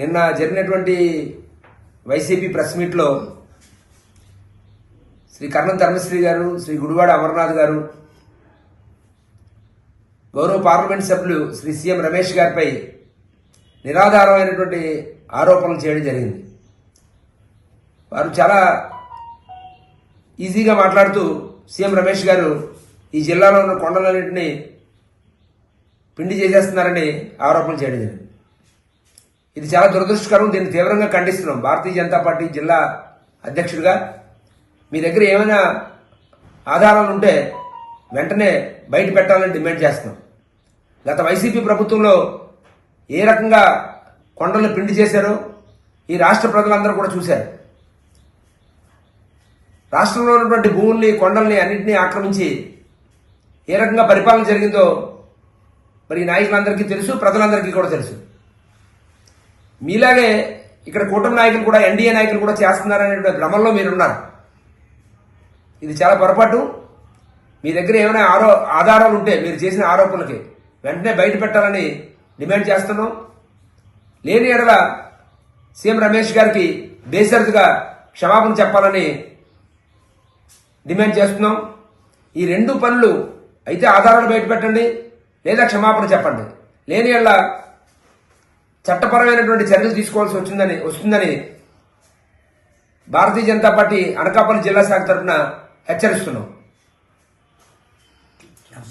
నిన్న జరిగినటువంటి YCP press మీట్లో శ్రీ కర్ణం ధర్మశ్రీ గారు శ్రీ గుడివాడ అమర్నాథ్ గారు గౌరవ పార్లమెంట్ సభ్యులు శ్రీ సీఎం రమేష్ గారిపై నిరాధారమైనటువంటి ఆరోపణలు చేయడం జరిగింది. వారు చాలా ఈజీగా మాట్లాడుతూ సీఎం రమేష్ గారు ఈ జిల్లాలో ఉన్న కొండలన్నింటినీ పిండి చేసేస్తున్నారని ఆరోపణలు చేయడం జరిగింది. ఇది చాలా దురదృష్టకరం. దీన్ని తీవ్రంగా ఖండిస్తున్నాం. భారతీయ జనతా పార్టీ జిల్లా అధ్యక్షుడిగా మీ దగ్గర ఏమైనా ఆధారాలు ఉంటే వెంటనే బయట పెట్టాలని డిమాండ్ చేస్తున్నాం. గత వైసీపీ ప్రభుత్వంలో ఏ రకంగా కొండలను పిండి చేశారో ఈ రాష్ట్ర ప్రజలందరూ కూడా చూశారు. రాష్ట్రంలో ఉన్నటువంటి భూముల్ని కొండల్ని అన్నింటినీ ఆక్రమించి ఏ రకంగా పరిపాలన జరిగిందో మరి ఈ నాయకులందరికీ తెలుసు ప్రజలందరికీ కూడా తెలుసు. మీలాగే ఇక్కడ కూటమి నాయకులు కూడా ఎన్డీఏ నాయకులు కూడా చేస్తున్నారనే భ్రమంలో మీరున్నారు. ఇది చాలా పొరపాటు. మీ దగ్గర ఏమైనా ఆరో ఆధారాలు ఉంటే మీరు చేసిన ఆరోపణలకి వెంటనే బయట పెట్టాలని డిమాండ్ చేస్తున్నాం. లేని ఎడల సీఎం రమేష్ గారికి బేసరతుగా క్షమాపణ చెప్పాలని డిమాండ్ చేస్తున్నాం. ఈ రెండు పనులు అయితే ఆధారాలు బయట పెట్టండి లేదా క్షమాపణ చెప్పండి. లేని ఎడల చట్టపరమైనటువంటి చర్యలు తీసుకోవాల్సి వచ్చిందని వస్తుందని భారతీయ జనతా పార్టీ అనకాపల్లి జిల్లా శాఖ తరఫున హెచ్చరిస్తున్నాం.